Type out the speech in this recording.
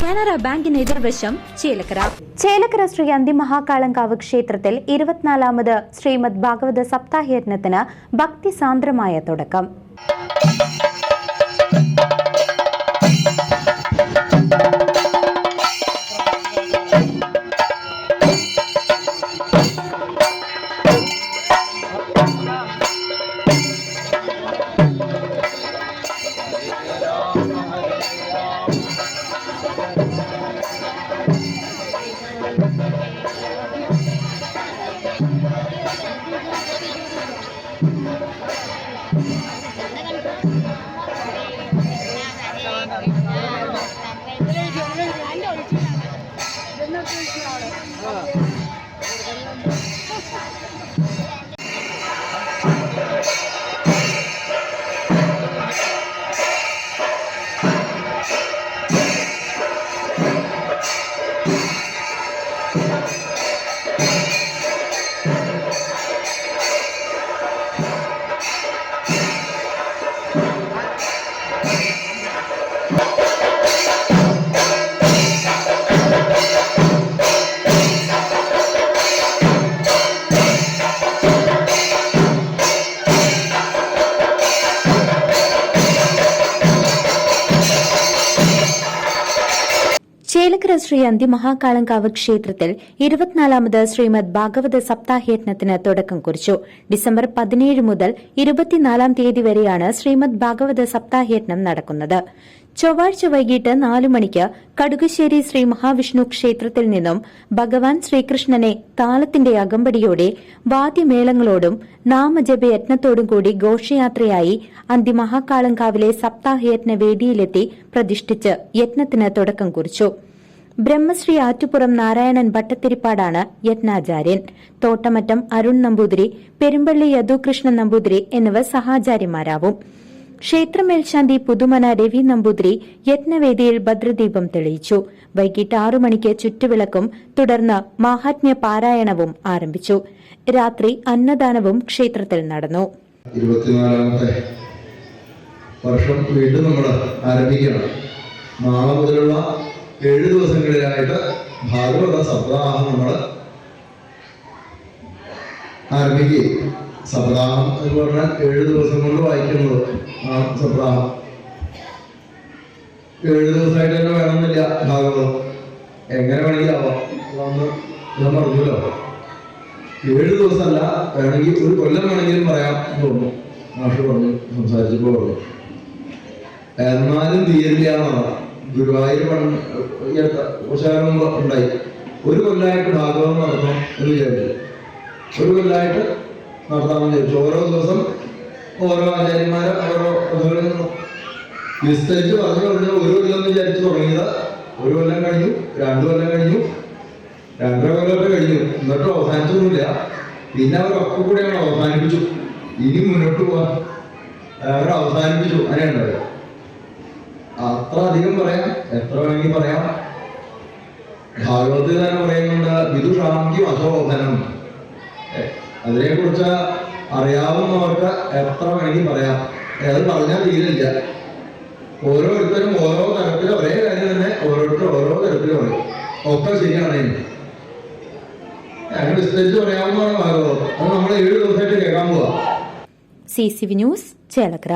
Canara ബാങ്കിന് എതിർവശം ചേലക്കര. ചേലക്കര ശ്രീ അന്തിമഹാകാളങ്കാവ് ക്ഷേത്രത്തിൽ ഇരുപത്തിനാലാമത് ശ്രീമദ് ഭാഗവത സപ്താഹയജ്ഞത്തിന് ഭക്തിസാന്ദ്രമായ തുടക്കം. Yeah. ശ്രീ അന്തിമഹാകാളങ്കാവ് ക്ഷേത്രത്തിൽ ഇരുപത്തിനാലാമത് ശ്രീമദ് ഭാഗവത സപ്താഹയജ്ഞത്തിന് തുടക്കം കുറിച്ചു. ഡിസംബർ പതിനേഴ് മുതൽ ഇരുപത്തിനാലാം തീയതി വരെയാണ് ശ്രീമദ് ഭാഗവത സപ്താഹയജ്ഞം നടക്കുന്നത്. ചൊവ്വാഴ്ച വൈകിട്ട് നാലു മണിക്ക് കടുകശ്ശേരി ശ്രീ മഹാവിഷ്ണു ക്ഷേത്രത്തിൽ നിന്നും ഭഗവാൻ ശ്രീകൃഷ്ണനെ താളത്തിന്റെ അകമ്പടിയോടെ വാദ്യമേളങ്ങളോടും നാമജപയജ്ഞത്തോടും കൂടി ഘോഷയാത്രയായി അന്തിമഹാകാളങ്കാവിലെ സപ്താഹയജ്ഞ വേദിയിലെത്തി പ്രതിഷ്ഠിച്ച് യജ്ഞത്തിന് തുടക്കം കുറിച്ചു. ബ്രഹ്മശ്രീ ആറ്റുപുറം നാരായണൻ ഭട്ടത്തിരിപ്പാടാണ് യജ്ഞാചാര്യൻ തോട്ടമറ്റം അരുൺ നമ്പൂതിരി പെരുമ്പള്ളി യദുകൃഷ്ണൻ നമ്പൂതിരി എന്നിവർ സഹാചാര്യന്മാരാവും ക്ഷേത്രമേൽശാന്തി പുതുമന രവി നമ്പൂതിരി യജ്ഞവേദിയിൽ ഭദ്രദീപം തെളിയിച്ചു. വൈകിട്ട് ആറു മണിക്ക് ചുറ്റുവിളക്കും തുടർന്ന് മാഹാത്മ്യ പാരായണവും ആരംഭിച്ചു. രാത്രി അന്നദാനവും ക്ഷേത്രത്തിൽ നടന്നു. വർഷം വീണ്ടും നമ്മൾ ആരംഭിക്കണം. നാളെ മുതലുള്ള ഏഴ് ദിവസങ്ങളിലായിട്ട് ഭാഗവത സപ്താഹം നമ്മൾ ആരംഭിക്കുകയും സപ്താഹം എന്ന് പറഞ്ഞാൽ ഏഴ് ദിവസം കൊണ്ട് വായിക്കുന്നത് ആ സപ്താഹം. ഏഴ് ദിവസമായിട്ട് തന്നെ വേണമെന്നില്ല ഭാഗവതം. എങ്ങനെ വേണമെങ്കിൽ ആവാം. ഞാൻ പറഞ്ഞല്ലോ. ഏഴ് ദിവസമല്ല വേണമെങ്കിൽ ഒരു കൊല്ലം വേണമെങ്കിലും പറയാം എന്ന് തോന്നുന്നു. മാഷ് പറഞ്ഞു സംസാരിച്ചപ്പോൾ പറഞ്ഞു. എന്നാലും തീരില്ല എന്നാണ് ഗുരുവായൂർ മുമ്പ് ഉണ്ടായി. ഒരു കൊല്ലായിട്ട് ഭാഗവതം നടത്തണം എന്ന് വിചാരിച്ചു. ഒരു കൊല്ലായിട്ട് നടത്താമെന്ന് വിചാരിച്ചു. ഓരോ ദിവസം ഓരോ ആചാര്യന്മാരെ ഓരോ വിസ്തരിച്ച് പറഞ്ഞു പറഞ്ഞു ഒരു കൊല്ലം വിചാരിച്ചു തുടങ്ങിയത്. ഒരു കൊല്ലം കഴിഞ്ഞു രണ്ടു കൊല്ലം കഴിഞ്ഞു രണ്ടര കൊല്ലമൊക്കെ കഴിഞ്ഞു. എന്നിട്ടും അവസാനിച്ചൊന്നുമില്ല. പിന്നെ അവരൊക്കെ കൂടെ അവസാനിപ്പിച്ചു. ഇനി മുന്നോട്ട് പോവാൻ അവർ അവസാനിപ്പിച്ചു. അങ്ങനെയുണ്ടായത് അത്ര അധികം പറയാം. എത്ര വേണമെങ്കിൽ പറയാം. ഭാഗവത്തിൽ തന്നെ പറയുന്നുണ്ട് വിദുഷാന്തി അശോഭനം അതിനെ കുറിച്ച് അറിയാവുന്നവർക്ക് എത്ര വേണമെങ്കിൽ പറയാം. അത് പറഞ്ഞാൽ തീരില്ല. ഓരോരുത്തരും ഓരോ തരത്തിൽ ഒരേ കാര്യം തന്നെ ഓരോരുത്തർ ഓരോ തരത്തിൽ പറയും. ഒക്കെ ശരിയാണ്. അങ്ങനെ വിസ്തരിച്ച് പറയാവുന്നതാണ് ഭാഗവതം അത് നമ്മൾ ഏഴ് ദിവസമായിട്ട് കേൾക്കാൻ പോവാ. C C V news Chelakkara.